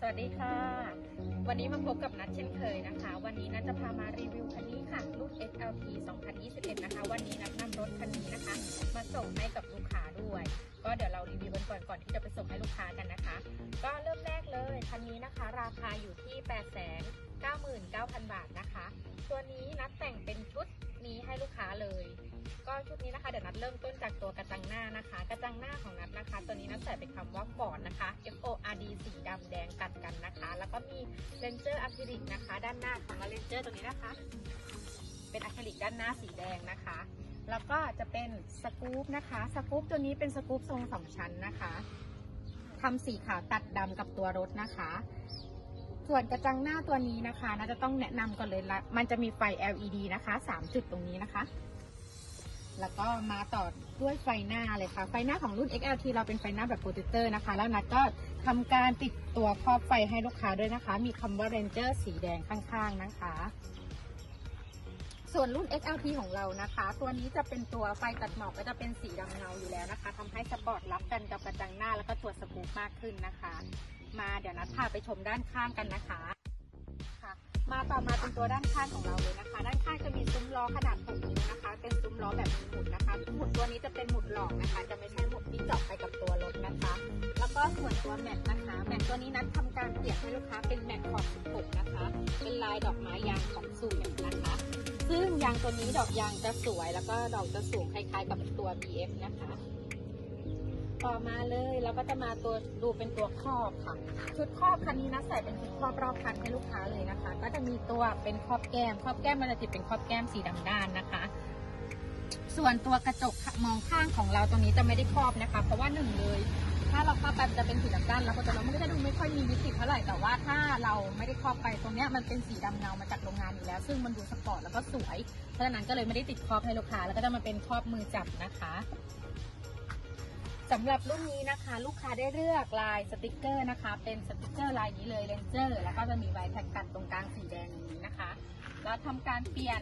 สวัสดีค่ะ วันนี้มาพบกับนัดเช่นเคยนะคะ วันนี้นัดจะพามารีวิวคันนี้ค่ะรุ่น XLT 2021 นะคะ วันนี้นัดนำรถคันนี้นะคะ มาส่งให้กับลูกค้าด้วย ก็เดี๋ยวเรารีวิวกันก่อนก่อนที่จะไปส่งให้ลูกค้ากันนะคะ ก็เริ่มแรกเลยคันนี้นะคะ ราคาอยู่ที่ 899,000 บาทนะคะ ตัวนี้นัดแต่งเป็นชุด นี้ให้ลูกค้าเลย ก็ชุดนี้นะคะเดี๋ยวนัดเริ่มต้นจากตัวกระจังหน้านะคะ กระจังหน้าของนัดนะคะ ตัวนี้นัดใส่เป็นคำว่าฟอร์ดนะคะ F O R D สีดำแดงตัดกันนะคะ แล้วก็มีเลนเจอร์อะคริลิกนะคะ ด้านหน้าของเลนเจอร์ตัวนี้นะคะ เป็นอะคริลิกด้านหน้าสีแดงนะคะ แล้วก็จะเป็นสกู๊ปนะคะ สกู๊ปตัวนี้เป็นสกู๊ปทรงสองชั้นนะคะทำสีขาวตัดดำกับตัวรถนะคะ ส่วนกระจังหน้าตัวนี้นะคะน่าจะต้องแนะนำก่อนเลยละมันจะมีไฟ LED นะคะ3จุดตรงนี้นะคะ แล้วก็มาต่อด้วยไฟหน้าเลยค่ะ ไฟหน้าของรุ่น XLT เราเป็นไฟหน้าแบบโปรเจคเตอร์นะคะ แล้วนัดก็ทำการติดตัวครอบไฟให้ลูกค้าด้วยนะคะ มีคำว่า Ranger สีแดงข้างๆนะคะ ส่วนรุ่น XLT ของเรานะคะ ตัวนี้จะเป็นตัวไฟตัดหมอกก็จะเป็นสีดำเงาอยู่แล้วนะคะทำให้สปอร์ตรับกันกับกระจังหน้าแล้วก็ตัวสกูปมากขึ้นนะคะ มาเดี๋ยวนัดพาไปชมด้านข้างกันนะคะค่ะ มาต่อมาเป็นตัวด้านข้างของเราเลยนะคะ ด้านข้างจะมีซุ้มล้อขนาด6นิ้วนะคะ เป็นซุ้มล้อแบบหมุนนะคะหมุดตัวนี้จะเป็นหมุดหลอกนะคะ จะไม่ใช่หมุดที่เจาะไปกับตัวรถนะคะ แล้วก็ส่วนตัวแมทนะคะแมทตัวนี้นัดทำการเปลี่ยนให้ลูกค้าเป็นแมทขอบ16นะคะ เป็นลายดอกไม้ยางของสูงนะคะ ซึ่งยางตัวนี้ดอกยางจะสวยแล้วก็ดอกจะสูงคล้ายๆ กับตัว BF นะคะ ต่อมาเลยเราก็จะมาตัวดูเป็นตัวครอบค่ะ ชุดครอบคันนี้นะใส่เป็นชุดครอบรอบคันให้ลูกค้าเลยนะคะ ก็จะมีตัวเป็นครอบแก้มครอบแก้มมันจะติดเป็นครอบแก้มสีดำด้านนะคะ ส่วนตัวกระจกมองข้างของเราตรงนี้จะไม่ได้ครอบนะคะ เพราะว่าหนึ่งเลย ถ้าเราครอบไปมันจะเป็นสีดำด้านแล้วก็จะเราไม่ได้ดูไม่ค่อยมีมิติเท่าไหร่แต่ว่าถ้าเราไม่ได้ครอบไปตรงเนี้ยมันเป็นสีดำเงามาจากโรงงานอยู่แล้ว ซึ่งมันดูสปอร์ตแล้วก็สวย เพราะฉะนั้นก็เลยไม่ได้ติดครอบให้ลูกค้าแล้วก็จะมาเป็นครอบมือจับนะคะสำหรับรุ่นนี้นะคะ ลูกค้าได้เลือกลายสติกเกอร์นะคะ เป็นสติกเกอร์ลายนี้เลยเลนเจอร์แล้วก็จะมีไวท์แท็กกันตรงกลางสีแดงอย่างนี้นะคะ แล้วทำการเปลี่ยน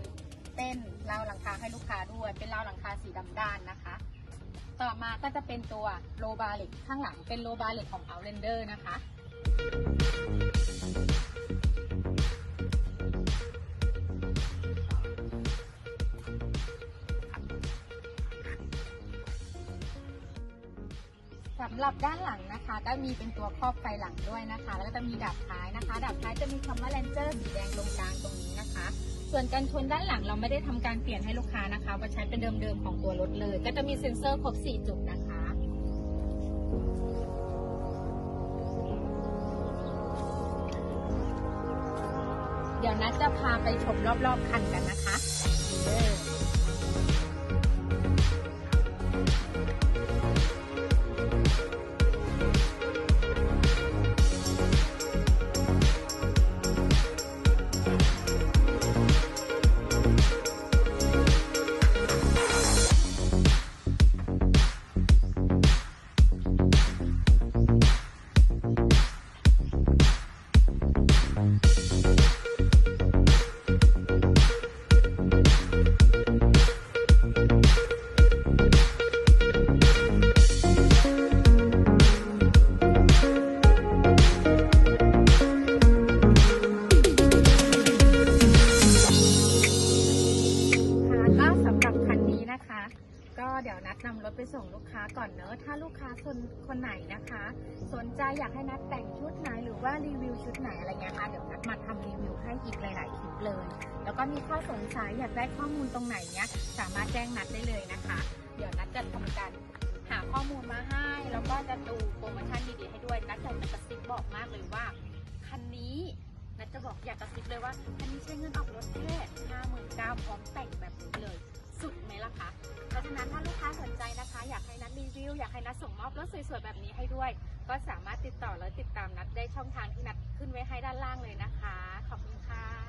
เป็นราวหลังคาให้ลูกค้าด้วย เป็นราวหลังคาสีดำด้านนะคะ ต่อมาก็จะเป็นตัวโลบาเล็กข้างหลังเป็นโลบาเล็กของเอาเลนเดอร์นะคะ สำหรับด้านหลังนะคะ ก็มีเป็นตัวครอบไฟหลังด้วยนะคะ แล้วก็จะมีดับท้ายนะคะ ดับท้ายจะมีคำว่า Ranger สีแดงตรงกลางตรงนี้นะคะ ส่วนกันชนด้านหลังเราไม่ได้ทำการเปลี่ยนให้ลูกค้านะคะว่าใช้เป็นเดิมๆของตัวรถเลย ก็จะมีเซ็นเซอร์ครบ 4 จุดนะคะ เดี๋ยวนัดจะพาไปชมรอบๆคันกันนะคะเออค่ะ เดี๋ยวนัดนำรถไปส่งลูกค้าก่อนเนอะถ้าลูกค้าคนคนไหนนะคะ สนใจอยากให้นัดแต่งชุดไหนหรือว่ารีวิวชุดไหนอะไรเงี้ยค่ะเดี๋ยวนัดมาทำรีวิวให้อีกหลาย ๆ คลิปเลย แล้วก็มีข้อสงสัยอยากได้ข้อมูลตรงไหนเนี้ยสามารถแจ้งนัดได้เลยนะคะ เดี๋ยวนัดจะทำการหาข้อมูลมาให้ แล้วก็จะดูโปรโมชั่นดีๆให้ด้วยนัดอยากจะกระซิบบอกมากเลยว่าคันนี้นัดจะบอกอยากกระซิบเลยว่าคันนี้ใช้เงินออกรถแค่ห้าหมื่นเก้าพร้อมแต่งแบบนี้เลย สุดไหมล่ะคะ เพราะฉะนั้นถ้าลูกค้าสนใจนะคะ อยากให้นัดรีวิว อยากให้นัดส่งมอบรถสวยๆแบบนี้ให้ด้วย ก็สามารถติดต่อและติดตามนัดได้ช่องทางที่นัดขึ้นไว้ให้ด้านล่างเลยนะคะ ขอบคุณค่ะ